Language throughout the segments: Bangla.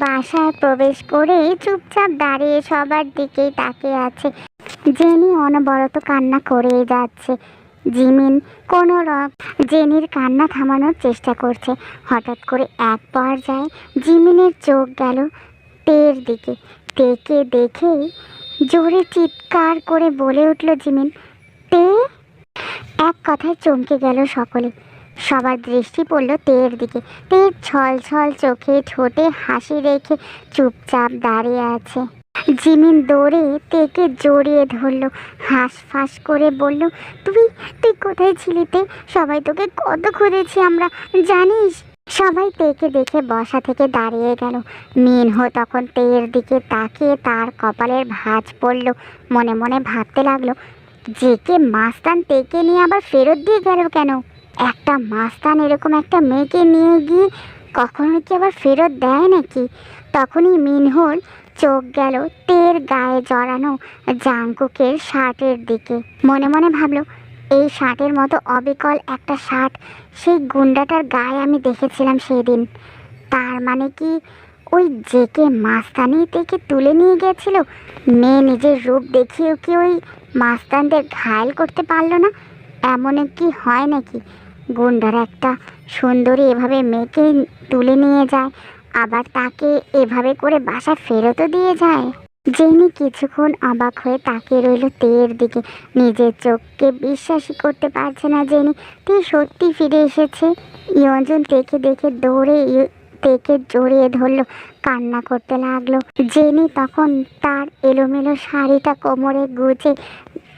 বাসায় প্রবেশ করে চুপচাপ দাঁড়িয়ে সবার দিকেই তাকিয়ে আছে। জেনি অনবরত কান্না করেই যাচ্ছে। জিমিন কোনো রক, জেনির কান্না থামানোর চেষ্টা করছে। হঠাৎ করে এক পর্যায়ে জিমিনের চোখ গেল তের দিকে। তেকে দেখেই জোরে চিৎকার করে বলে উঠল, জিমিন, তে? এক কথায় চমকে গেল সকলে। সবার দৃষ্টি পড়ল তের দিকে। তের ছল ছল চোখে ঠোঁটে হাসি রেখে চুপচাপ দাঁড়িয়ে আছে। জিমিন দৌড়ে তেকে জড়িয়ে ধরলো হাঁস ফাঁস করে বলল, তুই তুই কোথায় ছিলি তে? সবাই তোকে কত খুঁজেছি আমরা, জানিস? সবাই তেকে দেখে বসা থেকে দাঁড়িয়ে গেল। মিনহো তখন তের দিকে তাকিয়ে তার কপালের ভাঁজ পড়ল, মনে মনে ভাবতে লাগল জেকে মাস্তান তেকে নিয়ে আবার ফেরত দিয়ে গেল কেন? একটা মাস্তান এরকম একটা মেয়েকে নিয়ে গিয়ে কখনো কি আবার ফেরত দেয় নাকি? তখনই মিনহোর চোখ গেল তের গায়ে জড়ানো জাঙ্কুকের শার্টের দিকে। মনে মনে ভাবলো, এই শার্টের মতো অবিকল একটা শার্ট সেই গুন্ডাটার গায়ে আমি দেখেছিলাম সেদিন। তার মানে কি ওই জেকে মাস্তানি থেকে তুলে নিয়ে গেছিল? মেয়ে নিজের রূপ দেখিয়েও কি ওই মাস্তানদের ঘায়ল করতে পারল না? এমন কি হয় নাকি? গুন্ডারা একটা সুন্দরী এভাবে মেয়েকে তুলে নিয়ে যায়, আবার তাকে এভাবে করে বাসা ফেরতও দিয়ে যায়। জেনি কিছুক্ষণ অবাক হয়ে তাকিয়ে রইল তের দিকে। নিজের চোখকে বিশ্বাসই করতে পারছে না জেনি। তে সত্যি ফিরে এসেছে। ইয়ঞ্জন তেকে দেখে দৌড়ে তেকে জড়িয়ে ধরলো, কান্না করতে লাগল। জেনি তখন তার এলোমেলো শাড়িটা কোমরে গুজে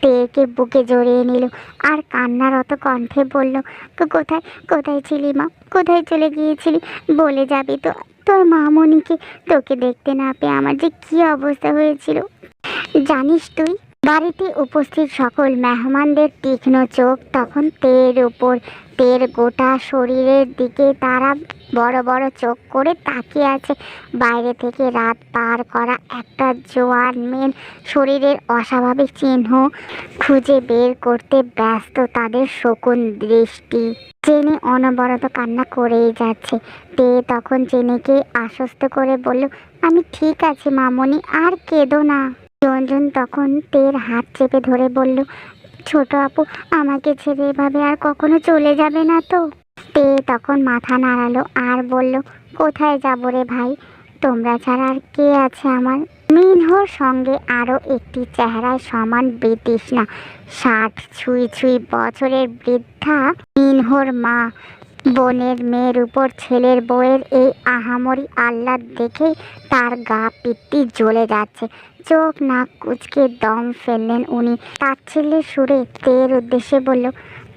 তেকে বুকে জড়িয়ে নিল আর কান্নারত কণ্ঠে বলল, "কো- কোথায় কোথায় ছিলি মা? কোথায় চলে গিয়েছিলি? বলে যাবি তো। তোর মামনিকে তোকে দেখতে না পেয়ে আমার যে কী অবস্থা হয়েছিল। জানিস তুই, বাড়িতে উপস্থিত সকল মেহমানদের তীক্ষ্ণ চোখ তখন তের উপর, তের গোটা শরীরের দিকে তারা বড় বড় চোখ করে তাকিয়ে আছে। বাইরে থেকে রাত পার করা একটা জোয়ান মেন শরীরের অস্বাভাবিক চিহ্ন খুঁজে বের করতে ব্যস্ত তাদের শকুন দৃষ্টি। জেনে অনবরত কান্না করেই যাচ্ছে। তে তখন জেনেকে আশ্বস্ত করে বলল, আমি ঠিক আছি মামনি, আর কেঁদো না। রঞ্জন তখন তের হাত চেপে ধরে বলল, ছোট আপু, আমাকে ছেড়ে এভাবে আর কখনো চলে যাবে না তো? তে তখন মাথা নাড়ালো আর বলল, কোথায় যাব রে ভাই? তোমরা ছাড়া আর কে আছে আমার? মিনহোর সঙ্গে আরও একটি চেহারায় সমান বিতৃষ্ণা। ষাট ছুঁই ছুঁই বছরের বৃদ্ধা মিনহোর মা। বোনের মেয়ের উপর ছেলের বউয়ের এই আহামরি আহ্লাদ দেখে তার গা পিত্তি জ্বলে যাচ্ছে। চোখ নাক কুচকে দম ফেললেন উনি। তাচ্ছিল্যের সুরে তের উদ্দেশ্যে বলল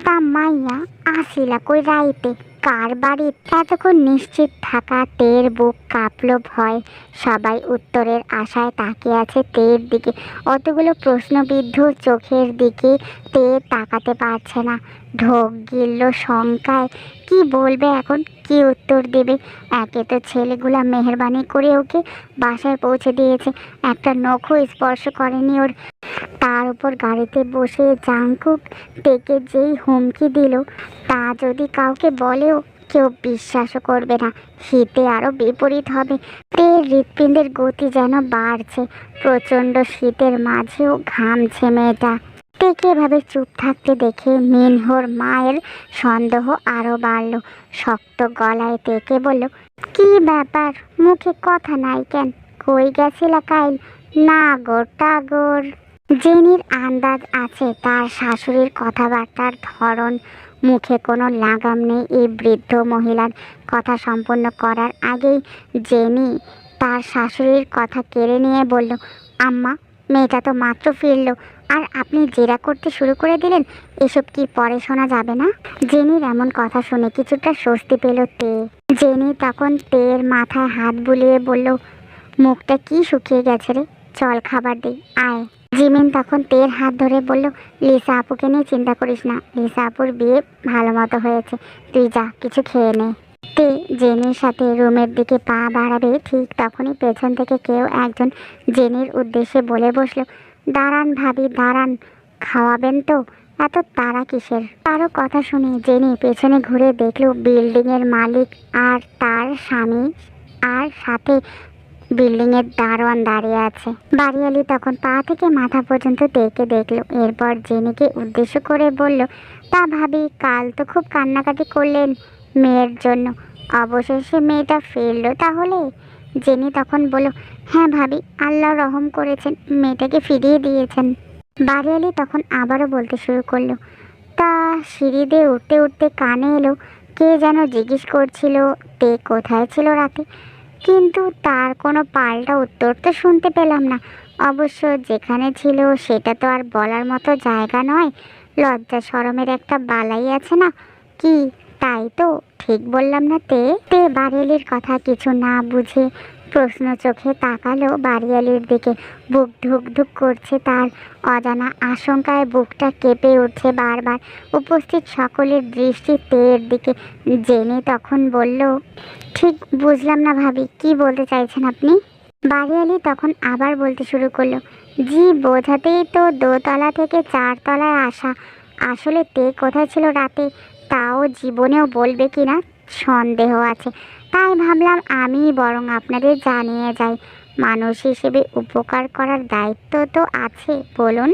তা মাইয়া আসিলা কই রাইতে? কার বাড়ি এতক্ষণ নিশ্চিত থাকা? তের বুক কাঁপলো ভয়। সবাই উত্তরের আশায় তাকিয়ে আছে তের দিকে। অতগুলো প্রশ্নবিদ্ধ চোখের দিকে তে তাকাতে পারছে না। ঢোক গিলল শঙ্কায়। কি বলবে এখন? কি উত্তর দেবে? একে তো ছেলেগুলা মেহরবানি করে ওকে বাসায় পৌঁছে দিয়েছে। একটা নখও স্পর্শ করেনি ওর। তার উপর গাড়িতে বসে জাংকুক ডেকে যেই হুমকি দিল, তা যদি কাউকে বলেও কেউ বিশ্বাসও করবে না। শীতে আরও বিপরীত হবে। তে হৃৎপিণ্ডের গতি যেন বাড়ছে। প্রচণ্ড শীতের মাঝেও ঘামছে মেয়েটা। তেকে এভাবে চুপ থাকতে দেখে মিনহোর মায়ের সন্দেহ আরও বাড়ল। শক্ত গলায় তেকে বলল, কি ব্যাপার? মুখে কথা নাই কেন? কই গেছিলা কাইল? না নাগর টাগর। জেনির আন্দাজ আছে, তার শাশুড়ির কথাবার্তার ধরন, মুখে কোনো লাগাম নেই এই বৃদ্ধ মহিলার কথা সম্পন্ন করার আগেই জেনি তার শাশুড়ির কথা কেড়ে নিয়ে বলল, আম্মা, মেয়েটা তো মাত্র ফিরলো আর আপনি জেরা করতে শুরু করে দিলেন, এসব কি পরে শোনা যাবে না? জেনির এমন কথা শুনে কিছুটা স্বস্তি পেল তে। জেনি তখন তের মাথায় হাত বুলিয়ে বলল, মুখটা কি শুকিয়ে গেছে রে? চল খাবার দিই, আয়। জিমিন তখন তের হাত ধরে বলল, লিসা আপুকে নিয়ে চিন্তা করিস না, লিসা আপুর বিয়ে ভালো মতো হয়েছে, তুই যা, কিছু খেয়ে নে। তে জেনির সাথে রুমের দিকে পা বাড়াবে, ঠিক তখনই পেছন থেকে কেউ একজন জেনির উদ্দেশ্যে বলে বসল দাঁড়ান ভাবি, দাঁড়ান। খাওয়াবেন তো? এত তারা কিসের? কারও কথা শুনে, জেনি পেছনে ঘুরে দেখল বিল্ডিংয়ের মালিক আর তার স্বামী আর সাথে বিল্ডিং এর দারোয়ান দাঁড়িয়ে আছে। বাড়িয়ালি তখন পা থেকে মাথা পর্যন্ত দেখে দেখল। এরপর জেনিকে উদ্দেশ্য করে বলল, তা ভাবি, কাল তো খুব কান্নাকাটি করলেন মেয়ের জন্য। অবশেষে মেয়েটা ফিরলো তাহলে? জেনি তখন বলল হ্যাঁ ভাবি, আল্লাহ রহম করেছেন, মেয়েটাকে ফিরিয়ে দিয়েছেন। বাড়িয়ালি তখন আবারও বলতে শুরু করল, তা সিঁড়ি দিয়ে উঠতে উঠতে কানে এলো, কে যেন জিজ্ঞেস করছিল তে কোথায় ছিল রাতে। কিন্তু তার কোনো পাল্টা উত্তর তো শুনতে পেলাম না। অবশ্য যেখানে ছিল সেটা তো আর বলার মতো জায়গা নয়। লজ্জা শরমের একটা বালাই আছে না? কি তাই তো, ঠিক বললাম না তে। তে বাড়িয়ালির কথা কিছু না বুঝে প্রশ্ন চোখে তাকালো বাড়িয়ালির দিকে। বুক ধুক ধুক করছে তার অজানা আশঙ্কায় বুকটা কেঁপে উঠছে বারবার। উপস্থিত সকলের দৃষ্টি তের দিকে জেনে তখন বলল, ঠিক বুঝলাম না ভাবি, কি বলতে চাইছেন আপনি? বাড়িয়ালি তখন আবার বলতে শুরু করল, জি, বোঝাতেই তো দোতলা থেকে চারতলায় আসা। আসলে তে কোথায় ছিল রাতে? তাও জীবনেও বলবে কি না সন্দেহ আছে। তাই ভাবলাম আমি বরং আপনাদের জানিয়ে যাই। মানুষ হিসেবে উপকার করার দায়িত্ব তো আছে, বলুন।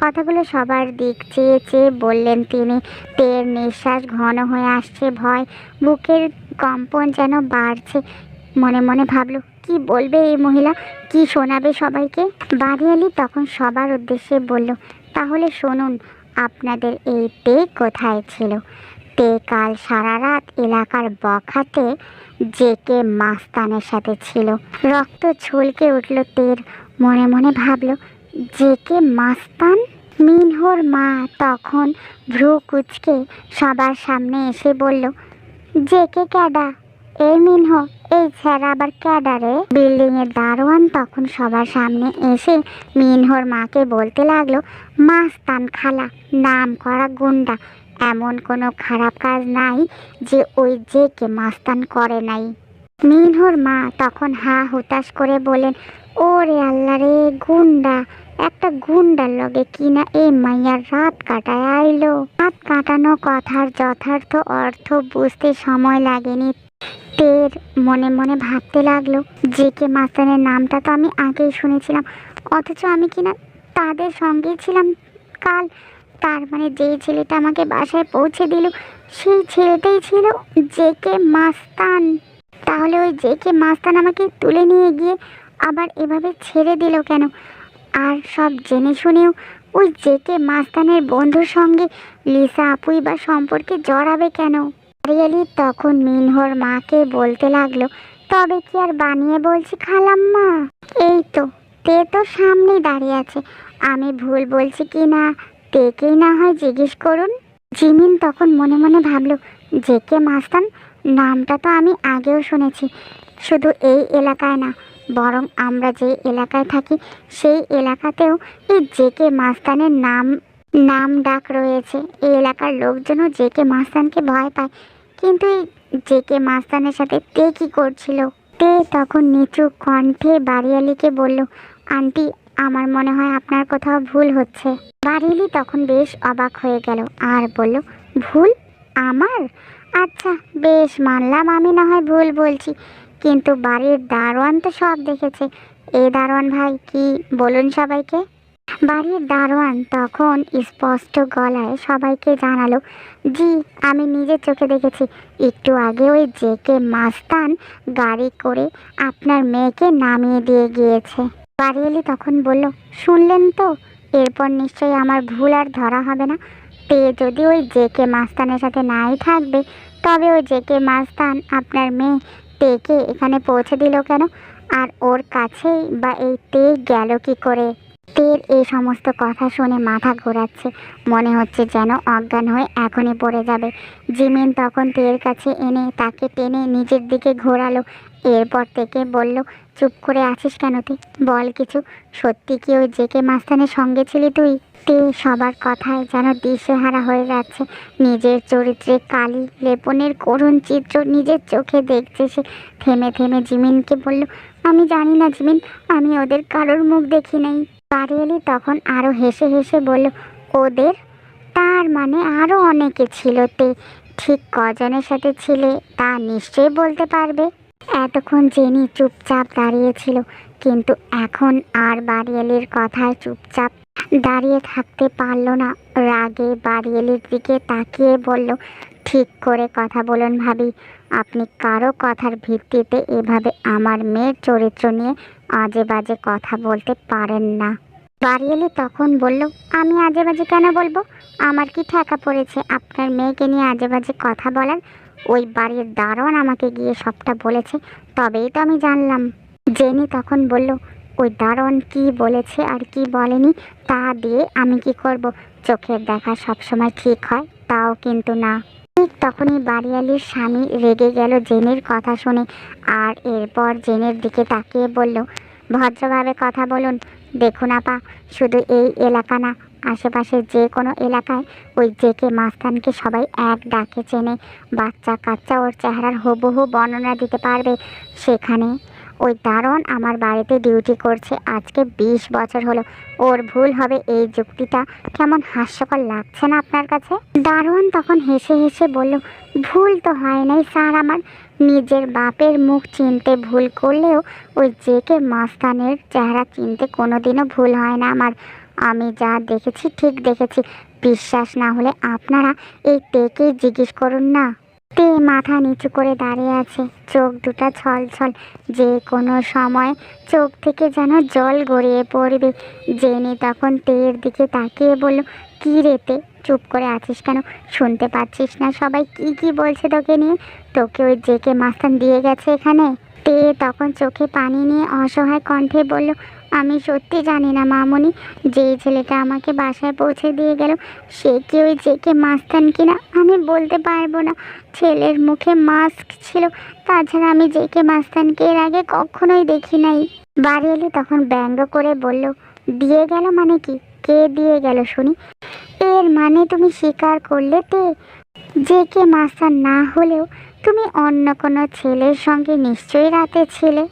কথাগুলো সবার দিক চেয়ে চেয়ে বললেন তিনি। তের নিঃশ্বাস ঘন হয়ে আসছে ভয়। বুকের কম্পন যেন বাড়ছে। মনে মনে ভাবল, কি বলবে এই মহিলা? কি শোনাবে সবাইকে? বাড়িয়ালি তখন সবার উদ্দেশ্যে বলল, তাহলে শুনুন আপনাদের এই তে কোথায় ছিল? তে কাল সারা রাত এলাকার বখাতে জেকে মাস্তানের সাথে ছিল। রক্ত ছলকে উঠল তের। মনে মনে ভাবলো, জেকে মাস্তান? মিনহোর মা তখন ভ্রু কুচকে সবার সামনে এসে বলল, জেকে ক্যাডা? এই মিনহ এই ছেড়া আবার ক্যাডারে? বিল্ডিং এর দারোয়ান তখন সবার সামনে এসে মিনহোর মাকে বলতে লাগল, মাস্তান খালা, নাম করা গুন্ডা। এমন কোনো খারাপ কাজ নাই যে ওই জেকে মাস্তান করে নাই। মিনহোর মা তখন হা হুতাশ করে বলেন ওরে আল্লাহ রে, গুন্ডা! একটা গুন্ডার লগে কিনা এই মাইয়ার রাত কাটায় আইলো? রাত কাটানো কথার যথার্থ অর্থ বুঝতে সময় লাগেনি। তের মনে মনে ভাবতে লাগল যে কে মাস্তানের নামটা তো আমি আগেই শুনেছিলাম। অথচ আমি কিনা তাদের সঙ্গেই ছিলাম কাল। তার মানে যে ছেলেটা আমাকে বাসায় পৌঁছে দিল, সেই ছেলেটাই ছিল জে কে মাস্তান। তাহলে ওই জে কে মাস্তান আমাকে তুলে নিয়ে গিয়ে আবার এভাবে ছেড়ে দিল কেন? আর সব জেনে শুনেও ওই জে কে মাস্তানের বন্ধুর সঙ্গে লিসা আপুই বা সম্পর্কে জড়াবে কেন? আরিয়ালি তখন মিনহর মাকে বলতে লাগল, তবে কি আর বানিয়ে বলছি খালাম্মা? এই তো, তে তো সামনেই দাঁড়িয়ে আছে। আমি ভুল বলছি কি না, তেকেই না হয় জিজ্ঞেস করুন। জিমিন তখন মনে মনে ভাবলো জেকে মাস্তান, নামটা তো আমি আগেও শুনেছি। শুধু এই এলাকায় না, বরং আমরা যে এলাকায় থাকি, সেই এলাকাতেও এই জেকে মাস্তানের নাম নাম ডাক রয়েছে। এই এলাকার লোকজনও জেকে মাস্তানকে ভয় পায়। কিন্তু জেকে মাস্তানের সাথে তে কি করছিল? তে তখন নিচু কণ্ঠে বাড়িয়ালিকে বলল, আন্টি, আমার মনে হয় আপনার কোথাও ভুল হচ্ছে। বাড়িয়ালি তখন বেশ অবাক হয়ে গেল আর বলল, ভুল আমার? আচ্ছা বেশ, মানলাম আমি না হয় ভুল বলছি, কিন্তু বাড়ির দারোয়ান তো সব দেখেছে। এ দারোয়ান ভাই, কি বলুন সবাইকে? বাড়ির দারোয়ান তখন স্পষ্ট গলায় সবাইকে জানালো, জি, আমি নিজের চোখে দেখেছি। একটু আগে ওই জেকে মাস্তান গাড়ি করে আপনার মেয়েকে নামিয়ে দিয়ে গিয়েছে। বাড়িয়ালি তখন বলল, শুনলেন তো? এরপর নিশ্চয়ই আমার ভুল আর ধরা হবে না। তে যদি ওই জেকে মাস্তানের সাথে নাই থাকবে, তবে ওই জেকে মাস্তান আপনার মেয়ে তেকে এখানে পৌঁছে দিল কেন? আর ওর কাছেই বা এই তে গেল কি করে? তের এই সমস্ত কথা শুনে মাথা ঘোরাচ্ছে। মনে হচ্ছে যেন অজ্ঞান হয়ে এখনই পড়ে যাবে। জিমিন তখন তের কাছে এনে তাকে টেনে নিজের দিকে ঘোরালো। এরপর থেকে বলল, চুপ করে আছিস কেন তুই? বল কিছু। সত্যি কি ওই জেকে মাস্তানের সঙ্গে ছিলি তুই? তে সবার কথায় যেন দিশেহারা হয়ে যাচ্ছে। নিজের চরিত্রে কালি লেপনের করুণ চিত্র নিজের চোখে দেখছে সে। থেমে থেমে জিমিনকে বলল, আমি জানি না জিমিন, আমি ওদের কারোর মুখ দেখি নাই। পারিয়ালি তখন আরও হেসে হেসে বলল, ওদের? তার মানে আরও অনেকে ছিল তে। ঠিক কজনের সাথে ছিলে তা নিশ্চয়ই বলতে পারবে। এতক্ষণ জেনি চুপচাপ দাঁড়িয়েছিল, কিন্তু এখন আর বাড়িয়ালির কথায় চুপচাপ দাঁড়িয়ে থাকতে পারল না। রাগে বাড়িয়ালির দিকে তাকিয়ে বলল, ঠিক করে কথা বলুন ভাবি, আপনি কারও কথার ভিত্তিতে এভাবে আমার মেয়ের চরিত্র নিয়ে আজে বাজে কথা বলতে পারেন না। বাড়িয়ালি তখন বলল, আমি আজে বাজে কেন বলব? আমার কি ঠেকা পড়েছে? আপনার মেয়েকে নিয়ে আজে বাজে কথা বলার ওই বাড়ির দারোয়ান আমাকে গিয়ে সবটা বলেছে, তবেই তো আমি জানলাম। জেনি তখন বলল, ওই দারোয়ান কি বলেছে আর কি বলেনি, তা দিয়ে আমি কি করব? চোখের দেখা সবসময় ঠিক হয়? তাও কিন্তু না। ঠিক তখনই বাড়িয়ালির স্বামী রেগে গেল জেনের কথা শুনে আর এরপর জেনের দিকে তাকিয়ে বলল, ভদ্রভাবে কথা বলুন। দেখুন আপা, শুধু এই এলাকা না, আশেপাশের যে কোনো এলাকায় ওই জেকে মাস্তানকে সবাই এক ডাকে চেনে। বাচ্চা কাচ্চা ওর চেহারার হুবহু বর্ণনা দিতে পারবে সেখানে। ওই দারোয়ান আমার বাড়িতে ডিউটি করছে। আজকে বিশ বছর হলো। ওর ভুল হবে এই যুক্তিটা। কেমন হাস্যকর লাগছে না আপনার কাছে? দারোয়ান তখন হেসে হেসে বলল, ভুল তো হয় নাই স্যার আমার। নিজের বাপের মুখ চিনতে ভুল করলেও ওই জেকে মাস্তানের চেহারা চিনতে কোনোদিনও ভুল হয় না আমার। আমি যা দেখেছি ঠিক দেখেছি। বিশ্বাস না হলে আপনারা এই টেকেই জিজ্ঞেস করুন না। তে মাথা নিচু করে দাঁড়িয়ে আছে। চোখ দুটা ছল ছল যে কোনো সময় চোখ থেকে যেন জল গড়িয়ে পড়বে। জেনে তখন তেয়ের দিকে তাকিয়ে বলল, কী রেতে চুপ করে আছিস কেন? শুনতে পাচ্ছিস না সবাই কি কি বলছে তোকে নিয়ে? তোকে ওই জেকে মাস্তান দিয়ে গেছে এখানে? তে তখন চোখে পানি নিয়ে অসহায় কণ্ঠে বলল আমি সত্যি জানি না, মামনি। যেই ছেলেটা আমাকে বাসায় পৌঁছে দিয়ে গেল, সে কি ওই জেকে মাস্তান কিনা আমি বলতে পারব না। ছেলের মুখে মাস্ক ছিল, তাছাড়া আমি জেকে মাস্তানকে এর আগে কখনোই দেখি নাই। বাড়ি এলে তখন ব্যঙ্গ করে বলল, দিয়ে গেল মানে কি? কে দিয়ে গেল শুনি? এর মানে তুমি স্বীকার করলে তে? জেকে মাস্তান না হলেও তুমি অন্য কোনো ছেলের সঙ্গে নিশ্চয়ই রাতে ছিলে।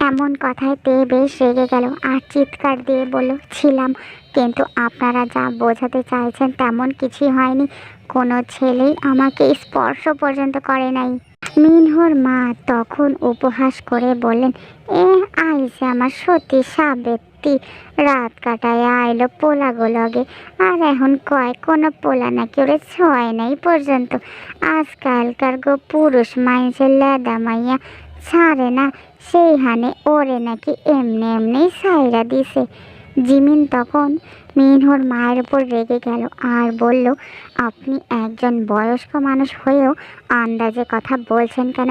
এমন কথায় তে বেশ রেগে গেল আর চিৎকার দিয়ে বলল, ছিলাম, কিন্তু আপনারা যা বোঝাতে চাইছেন তেমন কিছুই হয়নি। কোনো ছেলেই আমাকে স্পর্শ পর্যন্ত করে নাই। মিনহর মা তখন উপহাস করে বললেন, এ আইসে আমার সত্যি সাবেত্তি রাত কাটায় আইলো পোলাগো লগে আর এখন কয় কোনো পোলা নাকি ওরে ছয় নাই পর্যন্ত। আজকালকার গো পুরুষ মাইসের লেদা মাইয়া ছাড়ে না। সেই হানে ওরে নাকি এমনি এমনি সাইরা দিছে। জিমিন তখন মিনহর মায়ের উপর রেগে গেল আর বলল, আপনি একজন বয়স্ক মানুষ হয়েও আন্দাজে কথা বলছেন কেন?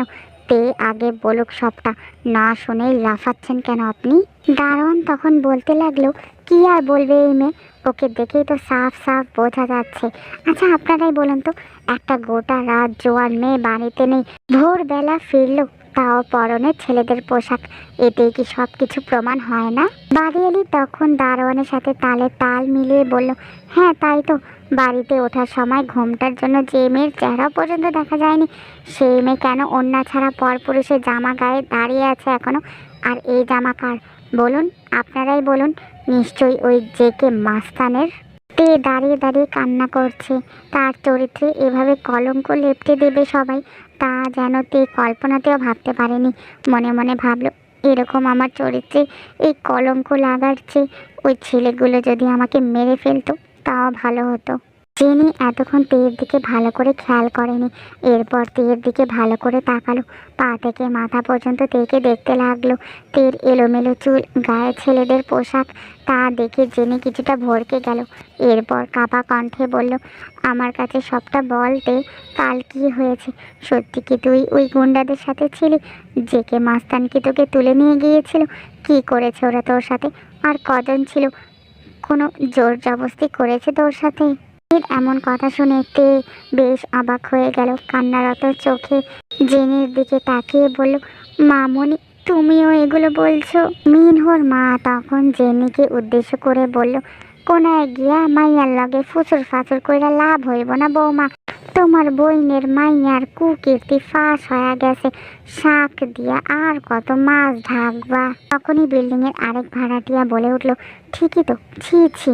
তে আগে বলুক সবটা। না শুনেই লাফাচ্ছেন কেন আপনি? দারোয়ান তখন বলতে লাগল, কি আর বলবে এই মেয়ে? ওকে দেখেই তো সাফ সাফ বোঝা যাচ্ছে। আচ্ছা আপনারাই বলুন তো, একটা গোটা রাত জোয়ার মেয়ে বাড়িতে নেই। ভোরবেলা ফিরলো তাও পরনে ছেলেদের পোশাক, এতেই কি সব কিছু প্রমাণ হয় না? বাড়িয়ালি তখন দারোয়ানের সাথে তালে তাল মিলিয়ে বলল হ্যাঁ তাই তো। বাড়িতে ওঠার সময় ঘুমটার জন্য যে মেয়ের চেহারা পর্যন্ত দেখা যায়নি সেই মেয়ে কেন অন্যা ছাড়া পরপুরুষের জামা গায়ে দাঁড়িয়ে আছে এখনও আর এই জামা কার? বলুন, আপনারাই বলুন। নিশ্চয়ই ওই জেকে মাস্তানের তে দাঁড়িয়ে দাঁড়িয়ে কান্না করছে। তার চরিত্রে এভাবে কলঙ্ক লেপটে দেবে সবাই, তা যেন তে কল্পনাতেও ভাবতে পারেনি। মনে মনে ভাবলো, এরকম আমার চরিত্রে এই কলঙ্ক লাগার চেয়ে ওই ছেলেগুলো যদি আমাকে মেরে ফেলতো, তাও ভালো হতো। জেনি এতক্ষণ তেয়ের দিকে ভালো করে খেয়াল করেনি। এরপর তেয়ের দিকে ভালো করে তাকালো। পা থেকে মাথা পর্যন্ত তেকে দেখতে লাগল। তের এলোমেলো চুল গায়ে ছেলেদের পোশাক, তা দেখে জেনে কিছুটা ভরকে গেল। এরপর কাপা কণ্ঠে বলল, আমার কাছে সবটা বলতে কাল কি হয়েছে? সত্যি কি তুই ওই গুন্ডাদের সাথে ছিলি জেকে মাস্তান কি তোকে তুলে নিয়ে গিয়েছিল? কি করেছে ওরা তোর সাথে? আর কজন ছিল? কোনো জোর জবস্তি করেছে তোর সাথে? এমন কথা শুনে তে বেশ অবাক হয়ে গেল। কান্নারত চোখে জেনের দিকে তাকিয়ে বলল, মামনি, তুমিও এগুলো বলছো? মিনহর মা তখন জেনিকে উদ্দেশ্য করে বলল কোনায় গিয়া মাইয়ার লগে ফুচুর ফাচুর কইরা লাভ হইব না বৌমা। তোমার বইনের মাইয়ার কুকীর্তি ফাঁস হয়ে গেছে। শাক দিয়া আর কত মাছ ঢাকবা। তখনই বিল্ডিং এর আরেক ভাড়াটিয়া বলে উঠল, ঠিকই তো, ছি ছি।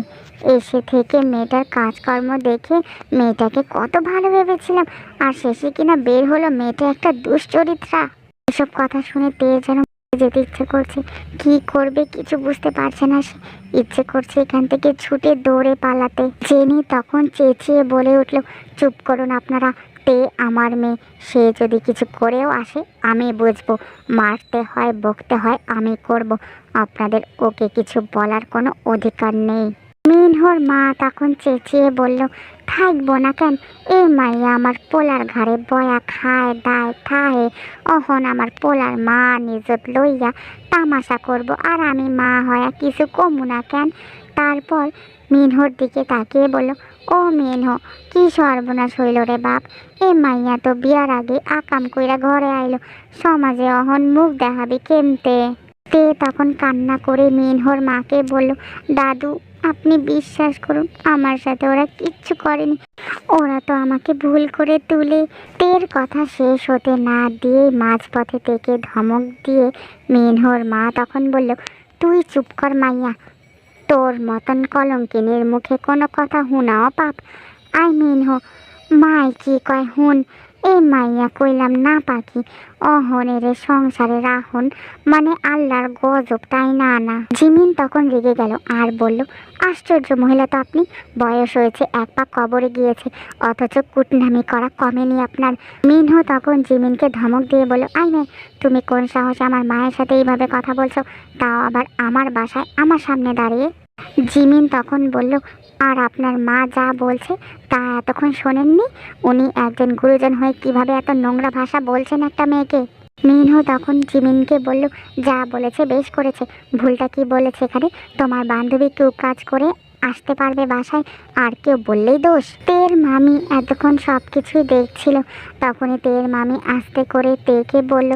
এসে থেকে মেয়েটার কাজকর্ম দেখে মেয়েটাকে কত ভালো ভেবেছিলাম। আর শেষে কিনা বের হলো মেয়েটা একটা দুশ্চরিত্রা। এসব কথা শুনে তের যেন যেতে ইচ্ছে করছে। কি করবে কিছু বুঝতে পারছে না সে। ইচ্ছে করছে এখান থেকে ছুটে দৌড়ে পালাতে। জেনি তখন চেঁচিয়ে বলে উঠল, চুপ করুন আপনারা, তে আমার মেয়ে। সে যদি কিছু করেও আসে, আমি বুঝব। মারতে হয়, বকতে হয়, আমি করব। আপনাদের ওকে কিছু বলার কোনো অধিকার নেই। মিনহর মা তখন চেঁচিয়ে বলল, থাকব না কেন? এই মাইয়া আমার পোলার ঘরে বয়া খায়, দায় খায় অহন আমার পোলার মা নিজত লইয়া তামাশা করব, আর আমি মা হয়া কিছু কমু না কেন? তারপর মিনহর দিকে তাকিয়ে বলল, ও মিনহ, কি সর্বনাশ হইল রে বাপ? এ মাইয়া তো বিয়ার আগে আকাম কইরা ঘরে আইলো। সমাজে অহন মুখ দেখাবি কেমতে? তে তখন কান্না করে মিনহর মাকে বলল, দাদু আপনি বিশ্বাস করুন, আমার সাথে ওরা কিচ্ছু করেনি। ওরা তো আমাকে ভুল করে তুলে। তের কথা শেষ হতে না দিয়ে মাঝপথে থেকে ধমক দিয়ে মিনহর মা তখন বলল, তুই চুপ কর মাইয়া। তোর মতন কলঙ্কিনীর মুখে কোনো কথা হুনাও পাপ। আই মিনহ মাই কি কয় হুন এ মাইয়া কইলাম, না পাখি অহনের সংসারে রাহুন মানে আল্লাহর গজব, তাই না না? জিমিন তখন রেগে গেল আর বলল, আশ্চর্য মহিলা তো আপনি, বয়স হয়েছে, এক পা কবরে গিয়েছে, অথচ কুটনামি করা কমেনি আপনার। মিনহ তখন জিমিনকে ধমক দিয়ে বলল, আই তুমি কোন সাহসে আমার মায়ের সাথে এইভাবে কথা বলছো? তাও আবার আমার বাসায়, আমার সামনে দাঁড়িয়ে? জিমিন তখন বলল আর আপনার মা যা বলছে তা এতক্ষণ শোনেননি? উনি একজন গুরুজন হয়ে কীভাবে এত নোংরা ভাষা বলছেন একটা মেয়েকে? মিনহো তখন জিমিনকে বলল, যা বলেছে বেশ করেছে। ভুলটা কি বলেছে এখানে? তোমার বান্ধবী কেউ কাজ করে আসতে পারবে বাসায়? আর কেউ বললেই দোষ? তের মামি এতক্ষণ সব কিছুই দেখছিল। তখনই তের মামি আস্তে করে তেকে বলল,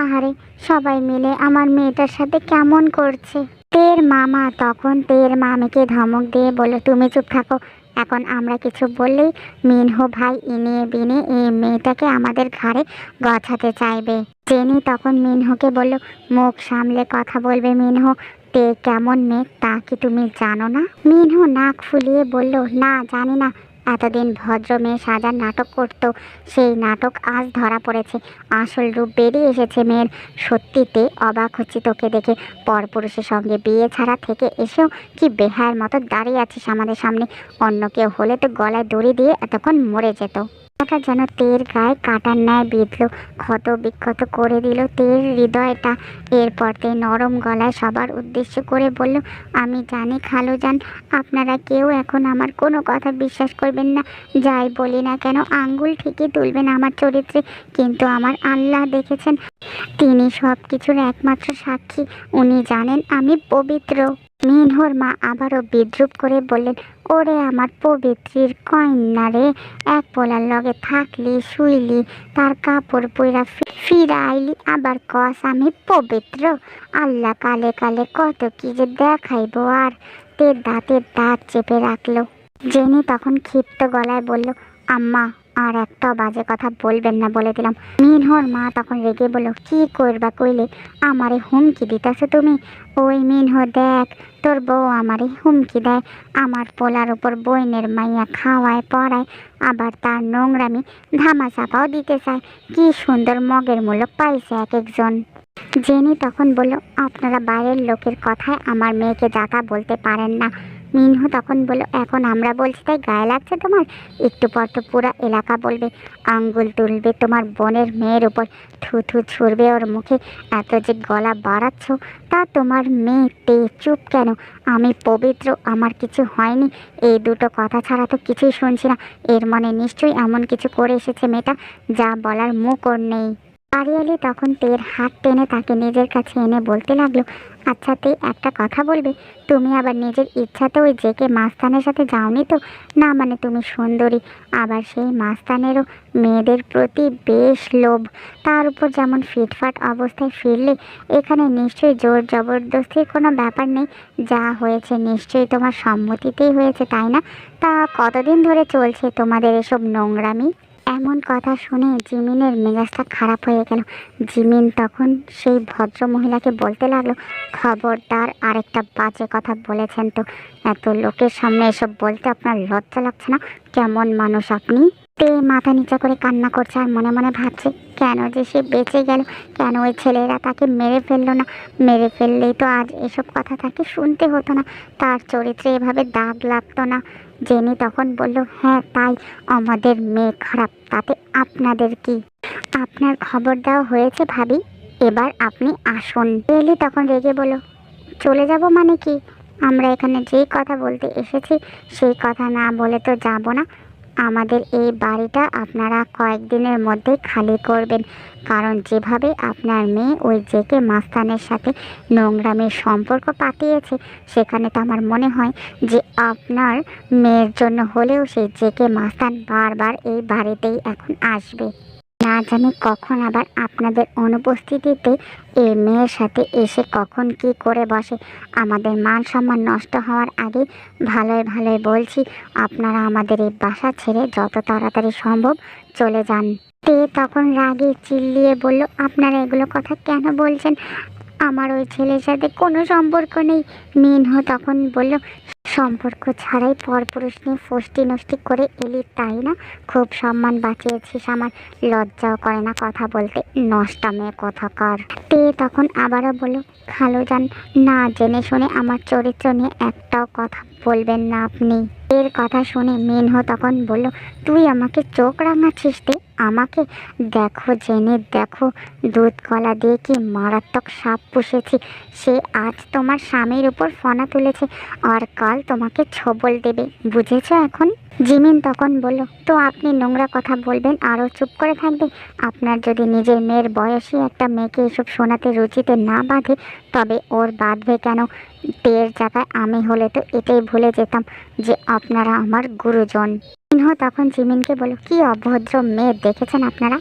আহারে, সবাই মিলে আমার মেয়েটার সাথে কেমন করছে? তের মামা, তখন তের মামিকে ধমক দিয়ে বলল, তুমি চুপ থাকো। এখন আমরা কিছু বললেই মিনহো ভাই ইনিয়ে বিনে এই মেয়েটাকে আমাদের ঘাড়ে গছাতে চাইবে। জেনি তখন মিনহোকে বলল, মুখ সামলে কথা বলবে মিনহো। তে কেমন মেয়ে, তা কি তুমি জানো না? মিনহো নাক ফুলিয়ে বলল, না, জানি না। এতদিন ভদ্র মেয়ে সাজার নাটক করত, সেই নাটক আজ ধরা পড়েছে। আসল রূপ বেরিয়ে এসেছে মেয়ের। সত্যিতে অবাক হচ্ছি তোকে দেখে। পরপুরুষের সঙ্গে বিয়ে ছাড়া থেকে এসেও কি বেহায়ের মতো দাঁড়িয়ে আছিস আমাদের সামনে? অন্য কেউ হলে তো গলায় দড়ি দিয়ে এতক্ষণ মরে যেত। এটা যেন তের গায়ে কাটার ন্যায় বিঁধল ক্ষত বিক্ষত করে দিল তের হৃদয়টা। এরপর তে নরম গলায় সবার উদ্দেশ্য করে বলল, আমি জানি খালু যান আপনারা কেউ এখন আমার কোনো কথা বিশ্বাস করবেন না। যাই বলি না কেন, আঙ্গুল ঠিকই তুলবেন আমার চরিত্রে, কিন্তু আমার আল্লাহ দেখেছেন। তিনি সব কিছুর একমাত্র সাক্ষী, উনি জানেন আমি পবিত্র। মিনহর মা আবারও বিদ্রুপ করে বললেন, ওরে আমার পবিত্রির কন্যা রে, এক পোলার লগে থাকলি, শুইলি, তার কাপড় পইরা ফিরা আইলি আবার কস আমি পবিত্র? আল্লাহ কালে কালে কত কি যে দেখাইবো আর। তে দাঁতের দাঁত চেপে রাখল। জেনি তখন ক্ষিপ্ত গলায় বলল, আম্মা আর একটা বাজে কথা বলবেন না বলে দিলাম। মিনহর মা তখন রেগে বলল, কি করবা কইলে? আমারে হুমকি দিতেছো তুমি। ওই মিনহ, দেখ, তোর বউ আমারে হুমকি দেয়। আমার পোলার উপর বইনের মাইয়া খাওয়ায়, পড়ায়। আবার তার নোংরামি ধামা চাপাও দিতে চায়। কি সুন্দর মগের মূল্য পাইছে এক একজন। জেনি তখন বলল, আপনারা বাইরের লোকের কথায় আমার মেয়েকে যাতা বলতে পারেন না। মিনহু তখন বলল, এখন আমরা বলছি তাই গায়ে লাগছে তোমার? একটু পর তো পুরা এলাকা বলবে, আঙ্গুল তুলবে তোমার বোনের মেয়ের উপর, থুথু ছুড়বে ওর মুখে, এত যে গলা বাড়াচ্ছ, তা তোমার মেয়ে তে চুপ কেন? আমি পবিত্র, আমার কিছু হয়নি, এই দুটো কথা ছাড়া তো কিছুই শুনছি না। এর মানে নিশ্চয়ই এমন কিছু করে এসেছে মেয়েটা, যা বলার মুখ ওর নেই। আরিয়ালি তখন তের হাত টেনে তাকে নিজের কাছে এনে বলতে লাগল আচ্ছা তে একটা কথা বলবে? তুমি আবার নিজের ইচ্ছাতে ওই জেকে মাস্তানের সাথে যাওনি তো? না মানে তুমি সুন্দরী, আবার সেই মাস্তানেরও মেয়েদের প্রতি বেশ লোভ। তার উপর যেমন ফিটফাট অবস্থায় ফিরলে, এখানে নিশ্চয়ই জোর জবরদস্তির কোনো ব্যাপার নেই। যা হয়েছে নিশ্চয়ই তোমার সম্মতিতেই হয়েছে, তাই না? তা কতদিন ধরে চলছে তোমাদের এসব নোংরামি? এমন কথা শুনে জিমিনের মেজাজটা খারাপ হয়ে গেল। জিমিন তখন সেই ভদ্র মহিলাকে বলতে লাগল, খবরদার, আরেকটা বাজে কথা বলেছেন তো। এত লোকের সামনে এসব বলতে আপনার লজ্জা লাগছে না? কেমন মানুষ আপনি? মাথা নিচা করে কান্না করছে আর মনে মনে ভাবছে, কেন যে সে বেঁচে গেল? কেন ওই ছেলেরা তাকে মেরে ফেলল না? মেরে ফেললেই তো আজ এসব কথা তাকে শুনতে হতো না। তার চরিত্রে এভাবে দাগ লাগতো না। জেনি তখন বলল হ্যাঁ তাই। আমাদের মেয়ে খারাপ, তাতে আপনাদের কি? আপনার খবর দেওয়া হয়েছে ভাবি, এবার আপনি আসুন। এলি তখন রেগে বলল, চলে যাব মানে কি? আমরা এখানে যেই কথা বলতে এসেছি, সেই কথা না বলে তো যাব না। আমাদের এই বাড়িটা আপনারা কয়েকদিনের মধ্যে খালি করবেন। কারণ যেভাবে আপনার মেয়ে ওই জেকে মাস্তানের সাথে নোংরামের সম্পর্ক পাতিয়েছে, সেখানে তো আমার মনে হয় যে আপনার মেয়ের জন্য হলেও সেই জেকে মাস্তান বারবার এই বাড়িতেই এখন আসবে। না জানি কখন আবার আপনাদের অনুপস্থিতিতে এ মেয়ের সাথে এসে কখন কি করে বসে। আমাদের মান সম্মান নষ্ট হওয়ার আগে ভালোই ভালোই বলছি, আপনারা আমাদের এই বাসা ছেড়ে যত তাড়াতাড়ি সম্ভব চলে যান। তে তখন রাগে চিল্লিয়ে বলল, আপনারা এগুলো কথা কেন বলছেন? আমার ওই ছেলের সাথে কোনো সম্পর্ক নেই। মিনহ তখন বলল সম্পর্ক ছাড়াই পরপুরুষ নিয়ে ফষ্টি নষ্টি করে এলি, তাই না? খুব সম্মান বাঁচিয়েছিস আমার। লজ্জাও করে না কথা বলতে। নষ্টা মেয়ে কথাকার। তে তখন আবারও বলল খালো যান না জেনে শুনে আমার চরিত্র নিয়ে একটাও কথা বলবেন না আপনি। এর কথা শুনে মিনহ তখন বলল, তুই আমাকে চোখ রাঙাচ্ছিস তে? আমাকে? দেখো, জেনে দেখো, দুধ কলা দিয়ে কি মারাত্মক সাপ পুষেছি। সে আজ তোমার স্বামীর উপর ফনা তুলেছে। আর কাল তোমাকে ছবল দেবে, বুঝেছ এখন? জিমিন তখন বলল, তো আপনি নোংরা কথা বলবেন আরও চুপ করে থাকবে? আপনার যদি নিজের মেয়ের বয়সী একটা মেয়েকে এসব শোনাতে রুচিতে না বাঁধে, তবে ওর বাঁধবে কেন? তের জায়গায় আমি হলে তো এটাই ভুলে যেতাম যে আপনারা আমার গুরুজন। সিংহ তখন জিমিনকে বলল, কি অভদ্র মেয়ে দেখেছেন আপনারা?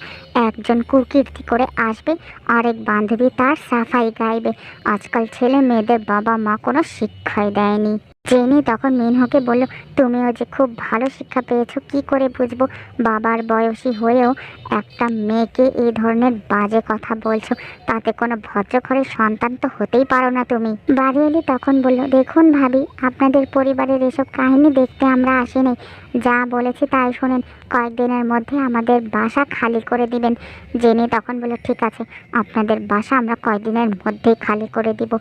একজন কুকীর্তি করে আসবে, আরেক বান্ধবী তার সাফাই গাইবে। আজকাল ছেলে মেয়েদের বাবা মা কোনো শিক্ষাই দেয়নি। জেনি তখন মিনহকে বলল, তুমিও যে খুব ভালো শিক্ষা পেয়েছ, কি করে বুঝব? বাবার বয়সী হয়েও একটা মেয়েকে এই ধরনের বাজে কথা বলছো। তাতে কোনো ভদ্রঘরের সন্তান তো হতেই পারো না তুমি। বাড়ি এলি তখন বলল, দেখুন ভাবি, আপনাদের পরিবারের এসব কাহিনী দেখতে আমরা আসিনি যা বলেছি তাই শোনেন। কয়েকদিনের মধ্যে আমাদের বাসা খালি করে দিবেন। জেনে তখন বলল, ঠিক আছে, আপনাদের বাসা আমরা কয়েকদিনের মধ্যেই খালি করে দিব।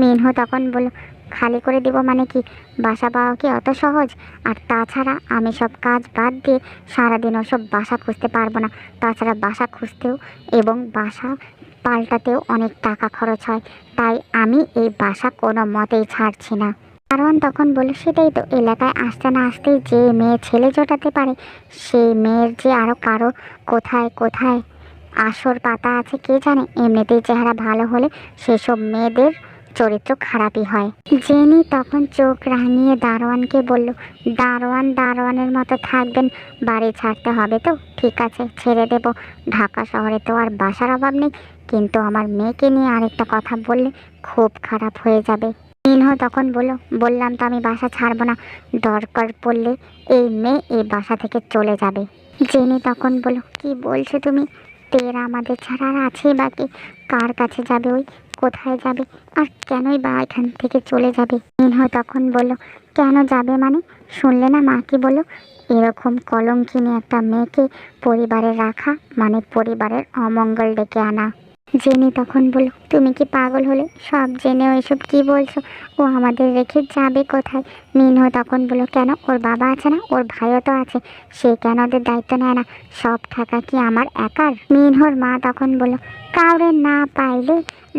মিনহ তখন বলল খালি করে দিব মানে কি? বাসা পাওয়া কি অত সহজ? আর তাছাড়া আমি সব কাজ বাদ দিয়ে সারাদিন ওসব বাসা খুঁজতে পারব না। তাছাড়া বাসা খুঁজতেও এবং বাসা পাল্টাতেও অনেক টাকা খরচ হয়। তাই আমি এই বাসা কোনো মতেই ছাড়ছি না। কারণ তখন বলল সেটাই তো, এলাকায় আসতে না আসতেই যে মেয়ে ছেলে জোটাতে পারে, সেই মেয়ের যে আরও কারও কোথায় কোথায় আসর পাতা আছে কে জানে? এমনিতেই চেহারা ভালো হলে সেসব মেয়েদের চরিত্র খারাপই হয়। জেনি তখন চোখ রাঙিয়ে দারোয়ানকে বলল, দারোয়ান, দারোয়ানের মতো থাকবেন, বাড়ি ছাড়তে হবে তো, ঠিক আছে, ছেড়ে দেব। ঢাকা শহরে তো আর বাসার অভাব নেই, কিন্তু আমার মেয়েকে নিয়ে আরেকটা কথা বললে খুব খারাপ হয়ে যাবে। মিনহ তখন বলল, বললাম তো আমি বাসা ছাড়বো না, দরকার পড়লে এই মেয়ে এই বাসা থেকে চলে যাবে। জেনি তখন বলল, কি বলছো তুমি? তেরা আমাদের ছাড়া আর আছে বাকি কার কাছে যাবে? ওই কোথায় যাবে? আর কেনই বা এখান থেকে চলে যাবে? মিনহ তখন বলল, কেন যাবে মানে? শুনলে না মা কি বলল? এরকম কিনে একটা মেয়েকে পরিবারে রাখা মানে পরিবারের অমঙ্গল ডেকে আনা। জেনি তখন বলল, তুমি কি পাগল হলে? সব জেনেও এসব কি বলছো? ও আমাদের রেখে যাবে কোথায়? মিনহ তখন বলল, কেন? ওর বাবা আছে না? ওর ভাইও তো আছে। সে কেন ওদের দায়িত্ব নেয় না? সব থাকা কি আমার একার? মিনহর মা তখন বলল, কাউরে না পাইলে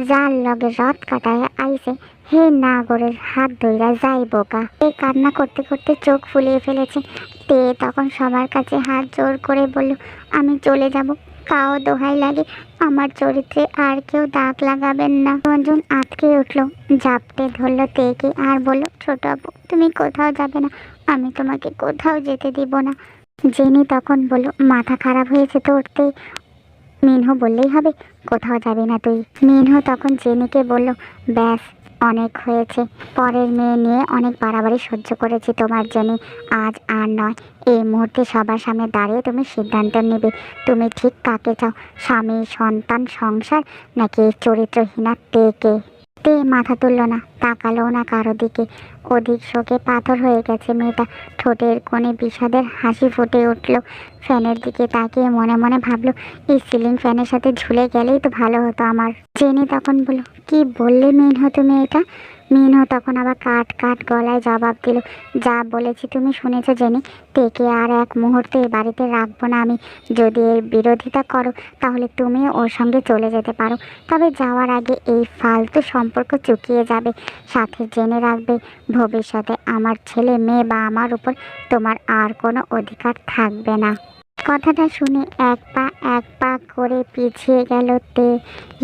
যার লগে রথ কাটায় আইছে হে নাগরের হাত ধইরা যাই বোকা। এ কান্না করতে করতে চোখ ফুলিয়ে ফেলেছে। তে তখন সবার কাছে হাত জোর করে বলল, আমি চলে যাব। তাও দোহাই লাগে। আমার চরিত্রে আর কেউ দাগ লাগাবেন না। রঞ্জন আটকে উঠল, জাপটে ধরলো তেকে আর বলল, ছোট আপু, তুমি কোথাও যাবে না। আমি তোমাকে কোথাও যেতে দিব না। জেনি তখন বলল, মাথা খারাপ হয়েছে তো। উঠতেই মিনহ বললেই হবে, কোথাও যাবি না তুই। মিনহ তখন জেনিকে বলল, ব্যাস অনেক হয়েছে। পরের মেয়ে নিয়ে অনেক বাড়াবাড়ি সহ্য করেছি তোমার জন্য। আজ আর নয়। এই মুহূর্তে সবার সামনে দাঁড়িয়ে তুমি সিদ্ধান্ত নেবে। তুমি ঠিক কাকে চাও? স্বামী, সন্তান, সংসার নাকি চরিত্রহীনা তেকে তে মাথা তুলল না? তাকালো না কারও দিকে। অধিক শোকে পাথর হয়ে গেছে মেয়েটা। ঠোঁটের কোণে বিষাদের হাসি ফুটে উঠল। ফ্যানের দিকে তাকিয়ে মনে মনে ভাবলো এই সিলিং ফ্যানের সাথে ঝুলে গেলেই তো ভালো হতো আমার। জেনে তখন বলল, কি বললে মেন হতো এটা মিনহ তখন আবার কাট কাট গলায় জবাব দিল, যা বলেছি তুমি শুনেছো, জেনি। তেকে আর এক মুহূর্তে এ বাড়িতে রাখব না আমি। যদি এর বিরোধিতা করো, তাহলে তুমি ওর সঙ্গে চলে যেতে পারো। তবে যাওয়ার আগে এই ফালতু সম্পর্ক চুকিয়ে যাবে, সাথে জেনে রাখবে, ভবিষ্যতে আমার ছেলে মেয়ে বা আমার উপর তোমার আর কোনো অধিকার থাকবে না। কথাটা শুনে এক পা এক পা করে পিছিয়ে গেল তে।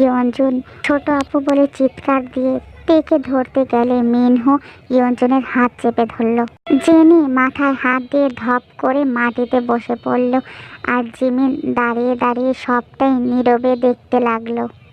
ইয়ঞ্জন, ছোট আপু বলে চিৎকার দিয়ে তেকে ধরতে গেলে মিনহু ইয়ঞ্জনের হাত চেপে ধরল। জেনি মাথায় হাত দিয়ে ধপ করে মাটিতে বসে পড়ল আর জিমিন দাঁড়িয়ে দাঁড়িয়ে সবটাই নীরবে দেখতে লাগল।